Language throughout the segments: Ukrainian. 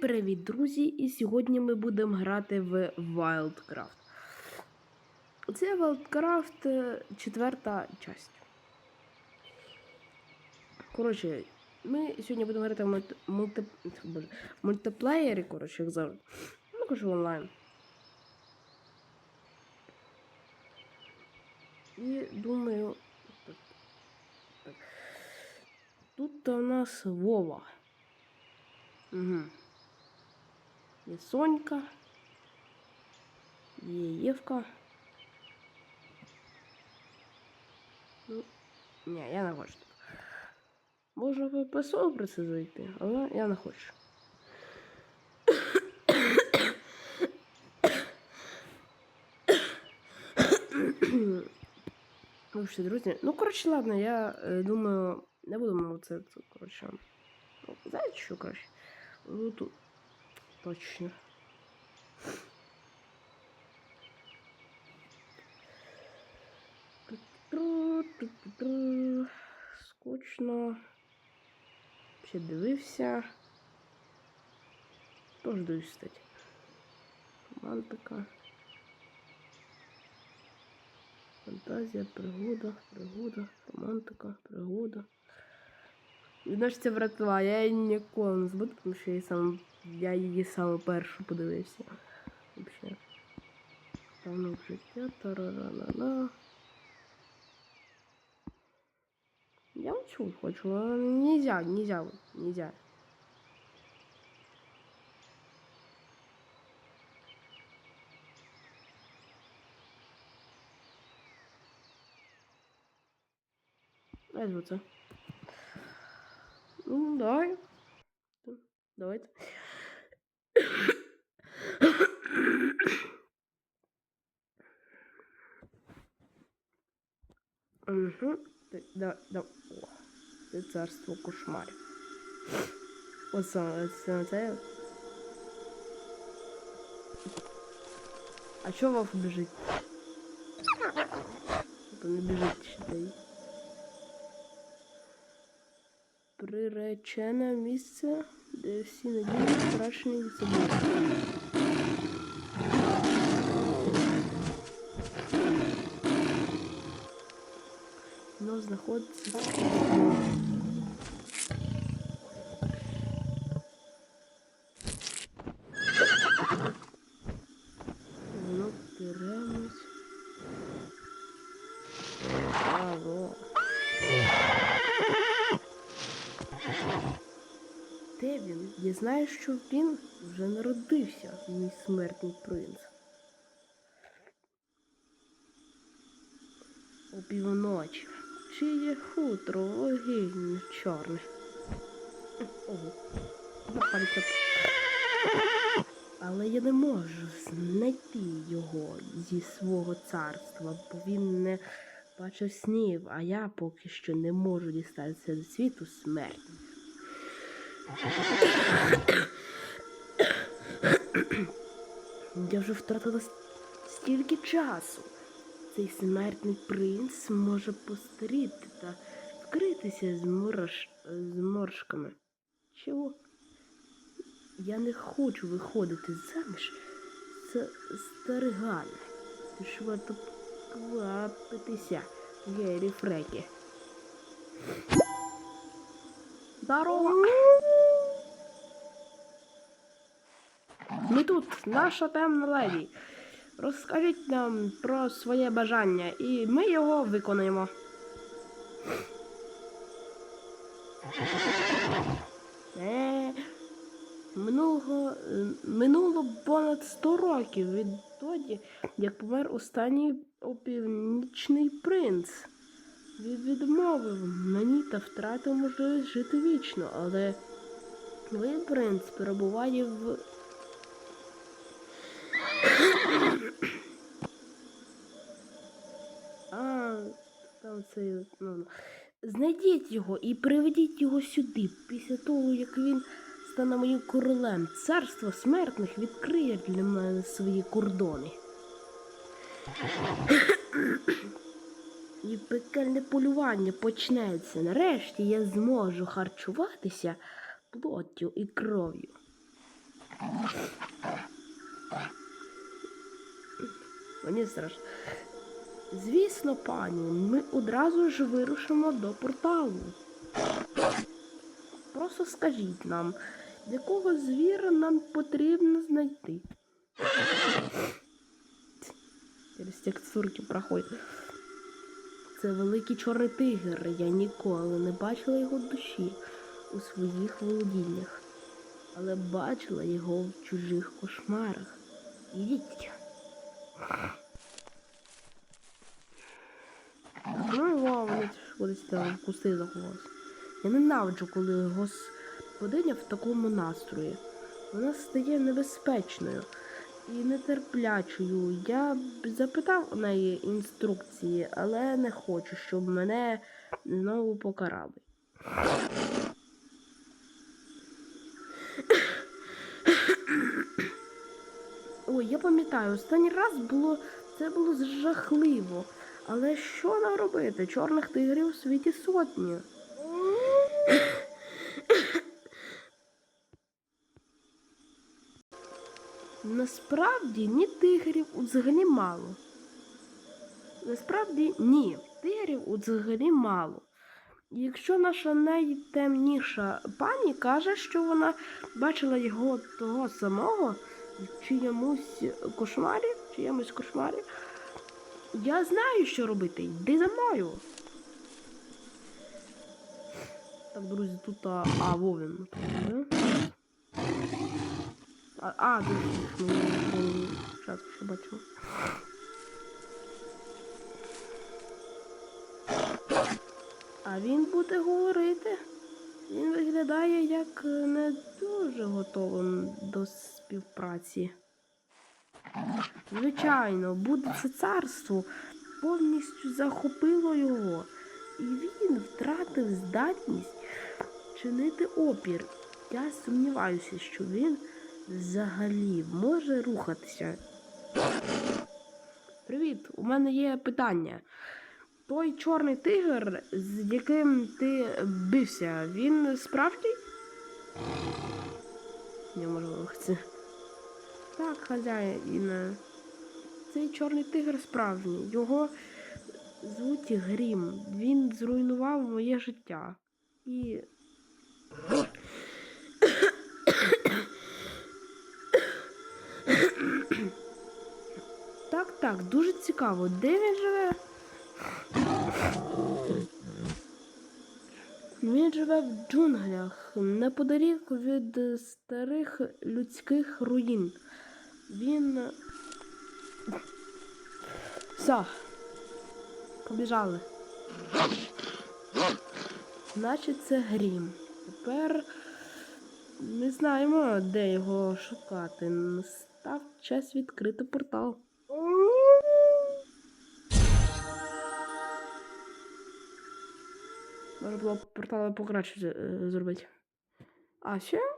привіт, друзі! І сьогодні ми будемо грати в Wildcraft. Це Wildcraft е, четверта часть. Коротше, ми сьогодні будемо грати в мульти... мульти... Мультиплеєрі, коротше, як завжди. Ну, коротше, онлайн. І думаю. Тут у нас Вова. Угу. Є Сонька. Є Євка. Ну, ні, я не хочу. Можна в ПСО про це зайти, але я не хочу. Вибачте, друзі. Ну, коротше, ладно, я е, думаю, не будемо це, коротше. Ну, знаєте, що краще? Ну тут. Точно. Скучно. Ще дивився. Тож дивився, кстати. Романтика. Фантазія, пригода, пригода, романтика, пригода. Відноситься братва, я її ніколи не збуду, тому що я, сам, я її саме першу подивився. Вообще. Танок життя, тарарана. Я учу хочу, але нельзя, нельзя, нельзя. Звуться. Ну, давай. Давайте. Угу. Да, да. О, це царство кошмарів. Оце, це, це. А чого Вов біжить? То не біжить ще Приречене місце, де всі надії страшні від собою. Воно знаходиться. Знаю, що він вже народився, мій смертний принц. У півночі. Чиє хутро вогінь чорне. Ого. Але я не можу знайти його зі свого царства, бо він не бачив снів, а я поки що не можу дістатися до світу смертних. Я вже втратила стільки часу. Цей смертний принц може постаріти та вкритися зморш... зморшками. Чого? Я не хочу виходити заміж з старигана. Тож варто квапитися, Гері Фрекі. Здорово! Тут, наша темна леді. Розкажіть нам про своє бажання, і ми його виконаємо. Е, минуло, минуло понад 100 років відтоді, як помер останній опівнічний принц. Він відмовив мені та втратив можливість жити вічно, але новий принц перебуває в А, цей, ну, ну. Знайдіть його і приведіть його сюди. Після того, як він стане моїм королем, царство смертних відкриє для мене свої кордони. І пекельне полювання почнеться. Нарешті я зможу харчуватися плоттю і кров'ю. Мені страшно. Звісно, пані, ми одразу ж вирушимо до порталу. Просто скажіть нам, якого звіра нам потрібно знайти. Через текстурки проходять. Це великий чорний тигр. Я ніколи не бачила його душі у своїх володіннях, але бачила його в чужих кошмарах. Ідіть. Ну його вони кудись там в кусти заховалися. Я ненавиджу, коли господиня в такому настрої. Вона стає небезпечною і нетерплячою. Я б запитав у неї інструкції, але не хочу, щоб мене знову покарали. Ой, я пам'ятаю, останній раз було це було жахливо. Але що нам робити? Чорних тигрів у світі сотні. Насправді ні тигрів взагалі мало. Насправді ні, тигрів взагалі мало. Якщо наша найтемніша пані каже, що вона бачила його того самого в чиємусь кошмарі, в чиємусь кошмарі, я знаю, що робити. Йди за мною. Так, друзі, тут а, а Вовін. Да? А, а тут ми зараз ще бачимо. А він буде говорити. Він виглядає як е, не дуже готовим до співпраці. Звичайно, Будце царство повністю захопило його, і він втратив здатність чинити опір. Я сумніваюся, що він взагалі може рухатися. Привіт, у мене є питання. Той чорний тигр, з яким ти бився, він справжній? Не можу рухатися. Так, хазяїн. Цей чорний тигр справжній. Його звуть Грім. Він зруйнував моє життя. І. Так, так, дуже цікаво. Де він живе? Він живе в джунглях неподалік від старих людських руїн. Він. Все. Побіжали. Значить, це грім. Тепер ми знаємо, де його шукати. Настав час відкрити портал. Можна було портали покраще е, зробити. А ще?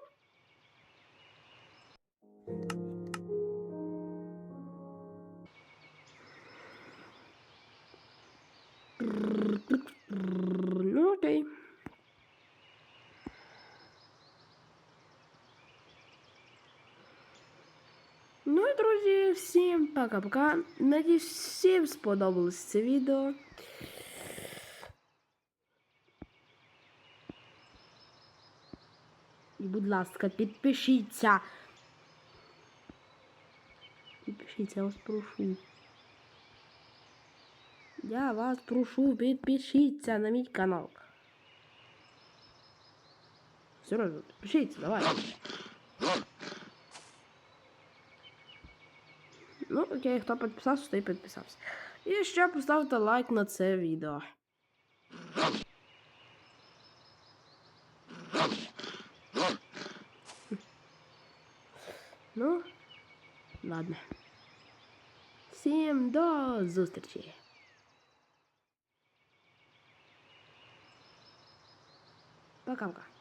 Друзі, всім пока-пока. Надіюсь, всім сподобалось це відео. І, будь ласка, підпишіться. Підпишіться, я вас прошу. Я вас прошу, підпишіться на мій канал. Серйозно, підпишіться, давай. Ну, окей, хто підписався, той підписався. І ще поставте лайк на це відео. Ну, ладно. Всім до зустрічі. Пока-пока.